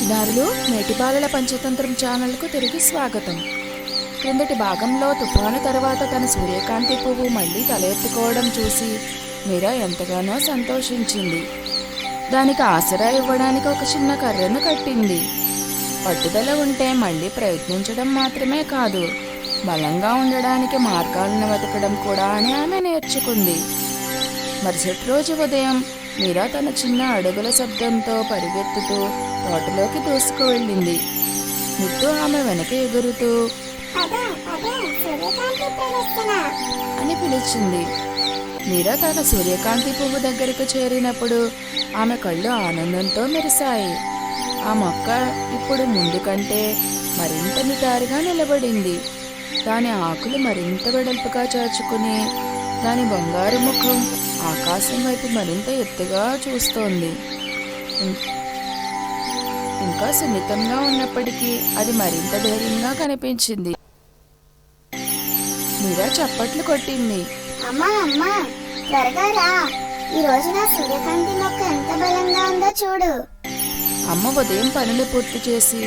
చిన్నారులు నేటిపాలల పంచతంత్రం ఛానల్కు తిరిగి స్వాగతం. క్రిందటి భాగంలో తుఫాను తర్వాత తన సూర్యకాంతి పువ్వు మళ్ళీ తలెత్తుకోవడం చూసి మీరా ఎంతగానో సంతోషించింది. దానికి ఆసరా ఇవ్వడానికి ఒక చిన్న కర్రను కట్టింది. పట్టుదల ఉంటే మళ్ళీ ప్రయత్నించడం మాత్రమే కాదు బలంగా ఉండడానికి మార్గాలను వెతకడం కూడా అని ఆమె నేర్చుకుంది. మరుసటి రోజు ఉదయం మీరా తన చిన్న అడుగుల శబ్దంతో పరిగెత్తుతూ తోటలోకి దూసుకు వెళ్ళింది ముత్తు ఆమె వెనక ఎగురుతూ అని పిలిచింది. మీరా తన సూర్యకాంతి పువ్వు దగ్గరకు చేరినప్పుడు ఆమె కళ్ళు ఆనందంతో మెరిశాయి. ఆ మొక్క ఇప్పుడు ముందు కంటే మరింత నిటారుగా నిలబడింది. దాని ఆకులు మరింత వెడల్పుగా చాచుకుని దాని బంగారు ముఖం ఆకాశం వైపు మరింత ఎత్తుగా చూస్తోంది. ఇంకా సున్నితంగా ఉన్నప్పటికీ అది మరింత ధైర్యంగా కనిపించింది. మీరా చప్పట్లు కొట్టింది. అమ్మా అమ్మా త్వరగా రా. ఈ రోజు నా సూర్యకాంతి మొక్క ఎంత బలంగా ఉందో చూడు. అమ్మ ఉదయం పనులు పూర్తి చేసి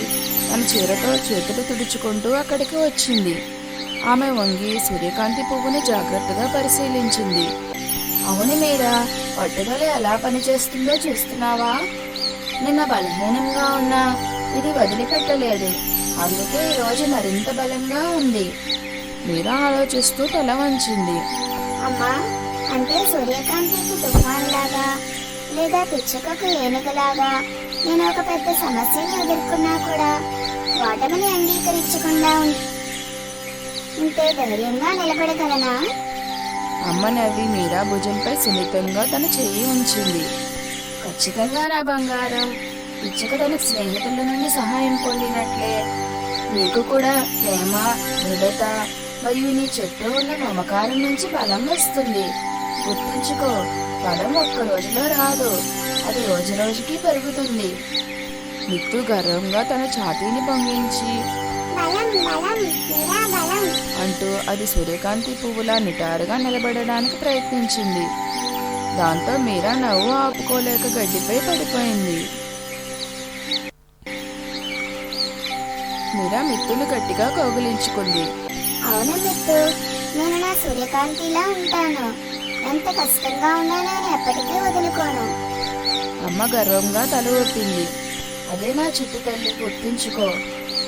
తన చీరతో చేతులు తుడుచుకుంటూ అక్కడికి వచ్చింది. ఆమె వంగి సూర్యకాంతి పువ్వుని జాగ్రత్తగా పరిశీలించింది. అవును మీరా. పట్టుదల ఎలా పనిచేస్తుందో చూస్తున్నావా? నిన్న బలహీనంగా ఉన్నా ఇది వదిలిపెట్టలేదు. అందుకే ఈరోజు మరింత బలంగా ఉంది. మీరా ఆలోచిస్తూ తల వంచింది. అమ్మా అంటే సూర్యకాంతికి తుఫాన్ లాగా లేదా పిచ్చుకకు ఏనుగులాగా నేను ఒక పెద్ద సమస్యని ఎదుర్కొన్నా కూడా ఓటమిని అంగీకరించకుండా ఉంటే ధైర్యంగా నిలబడగలనా? అమ్మ నవ్వి మీరా భుజంపై సున్నితంగా తన చెయ్యి ఉంచింది. ఖచ్చితంగా నా బంగారం. ఇచ్చక తన స్నేహితుల నుండి సహాయం పొందినట్లే. నీకు కూడా ప్రేమ దృఢత మరియు నీ చుట్టూ ఉన్న నమ్మకారం నుంచి బలం వస్తుంది. గుర్తుంచుకో బలం ఒక్క రోజులో రాదు. అది రోజు రోజుకి పెరుగుతుంది. నిత్తు గర్వంగా తన ఛాతీని పొంగించి అంటూ అది సూర్యకాంతి పువ్వులా నిటారుగా నిలబడడానికి ప్రయత్నించింది. దాంతో మీరా నవ్వు ఆపుకోలేక గడ్డిపై పడిపోయింది. మీరా మిత్తులు గట్టిగా కౌగిలించుకుంది. అవును మిత్తు నేను నా సూర్యకాంతిలా ఉంటాను. ఎంత కష్టంగా ఉన్నా నేను ఎప్పటికీ వదులుకోను. అమ్మ గర్వంగా తల ఊపింది. అదే నా చిట్టు తల్లి గుర్తుంచుకో.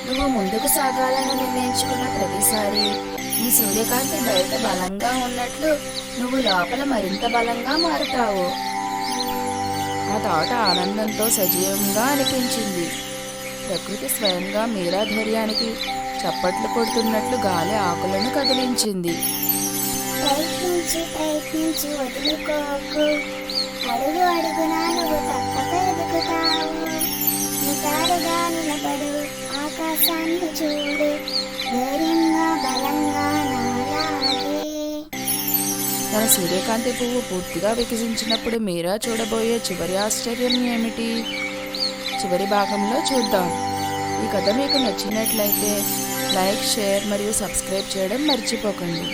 నువ్వు ముందుకు సాగాలని నిర్ణయించుకున్న ప్రతిసారి ఈ సూర్యకాంతి బయట బలంగా ఉన్నట్లు నువ్వు లోపల మరింత బలంగా మారుతావు. ఆ తోట ఆనందంతో సజీవంగా అనిపించింది. ప్రకృతి స్వయంగా మీరా ధైర్యానికి చప్పట్లు కొడుతున్నట్లు గాలి ఆకులను కదిలించింది. ప్రయత్నించి ప్రయత్నించి వదులుకోకు. అడుగు అడుగునా నువ్వు తప్పక ఆకాశాన్ని చూడు. ధైర్యంగా బలంగా నాలాగే. తన సూర్యకాంతి పువ్వు పూర్తిగా వికసించినప్పుడు మీరా చూడబోయే చివరి ఆశ్చర్యం ఏమిటి? చివరి భాగంలో చూద్దాం. ఈ కథ మీకు నచ్చినట్లయితే లైక్ షేర్ మరియు సబ్స్క్రైబ్ చేయడం మర్చిపోకండి.